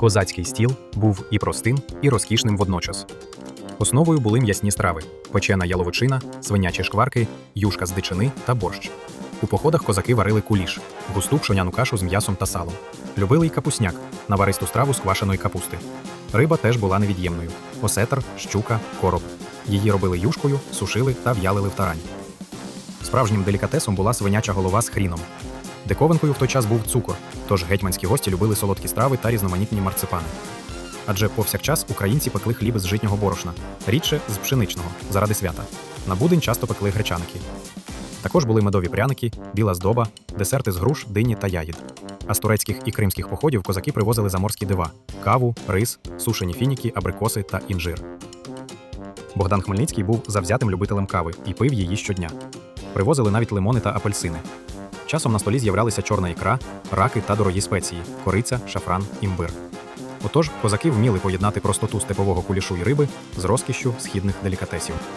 Козацький стіл був і простим, і розкішним водночас. Основою були м'ясні страви: печена яловичина, свинячі шкварки, юшка з дичини та борщ. У походах козаки варили куліш, густу пшоняну кашу з м'ясом та салом. Любили й капусняк, наваристу страву з квашеної капусти. Риба теж була невід'ємною: осетр, щука, короб. Її робили юшкою, сушили та в'ялили в тарані. Справжнім делікатесом була свиняча голова з хріном. Диковинкою в той час був цукор, тож гетьманські гості любили солодкі страви та різноманітні марципани. Адже повсякчас українці пекли хліб з житнього борошна, рідше з пшеничного, заради свята. На будень часто пекли гречаники. Також були медові пряники, біла здоба, десерти з груш, дині та ягід. А з турецьких і кримських походів козаки привозили заморські дива: каву, рис, сушені фініки, абрикоси та інжир. Богдан Хмельницький був завзятим любителем кави і пив її щодня. Привозили навіть лимони та апельсини. Часом на столі з'являлися чорна ікра, раки та дорогі спеції, кориця, шафран, імбир. Отож, козаки вміли поєднати простоту степового кулішу і риби з розкішю східних делікатесів.